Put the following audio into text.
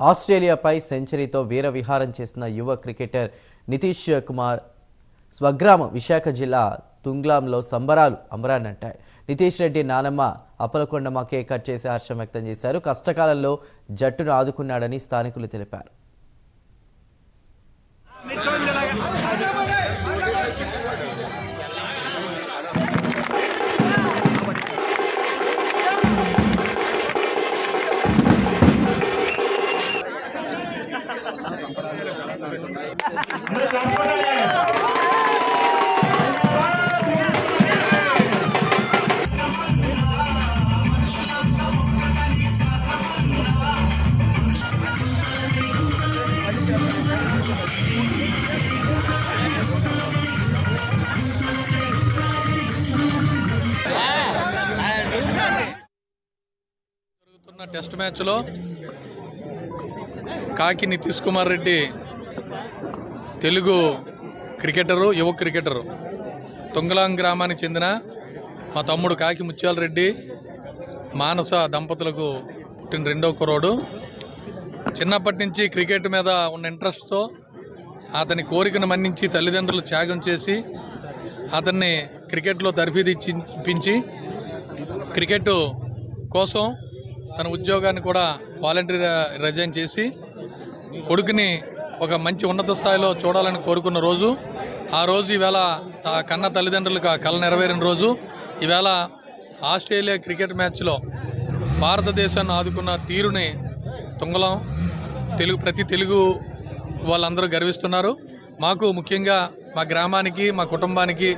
ఆస్ట్రేలియాపై సెంచరీతో వీర విహారం చేసిన యువ క్రికెటర్ నితీష్ కుమార్ స్వగ్రామం విశాఖ జిల్లా తుంగ్లాంలో సంబరాలు అమరాన్నంటాయి నితీష్ రెడ్డి నానమ్మ అప్పలకొండమ్మ కేక్ కట్ చేసి హర్షం వ్యక్తం చేశారు. కష్టకాలంలో జట్టును ఆదుకున్నాడని స్థానికులు తెలిపారు. టెస్ట్ మ్యాచ్లో కాకి నితీష్ కుమార్ రెడ్డి తెలుగు క్రికెటరు యువ క్రికెటరు. తుంగలాం గ్రామానికి చెందిన మా తమ్ముడు కాకి ముత్యాల రెడ్డి మానస దంపతులకు పుట్టిన రెండో కురోడు చిన్నప్పటి నుంచి క్రికెట్ మీద ఉన్న ఇంట్రెస్ట్తో అతని కోరికను మన్నించి తల్లిదండ్రులు త్యాగం చేసి అతన్ని క్రికెట్లో తర్ఫీదిచ్చించి క్రికెట్ కోసం తన ఉద్యోగాన్ని కూడా వాలంటరీ రిజైన్ చేసి కొడుకుని ఒక మంచి ఉన్నత స్థాయిలో చూడాలని కోరుకున్న రోజు. ఆ రోజు ఈవేళ కన్న తల్లిదండ్రులకు ఆ కళ నెరవేరిన రోజు. ఈవేళ ఆస్ట్రేలియా క్రికెట్ మ్యాచ్లో భారతదేశాన్ని ఆదుకున్న తీరుని తుంగలం తెలుగు ప్రతి తెలుగు వాళ్ళందరూ గర్విస్తున్నారు. మాకు ముఖ్యంగా మా గ్రామానికి మా కుటుంబానికి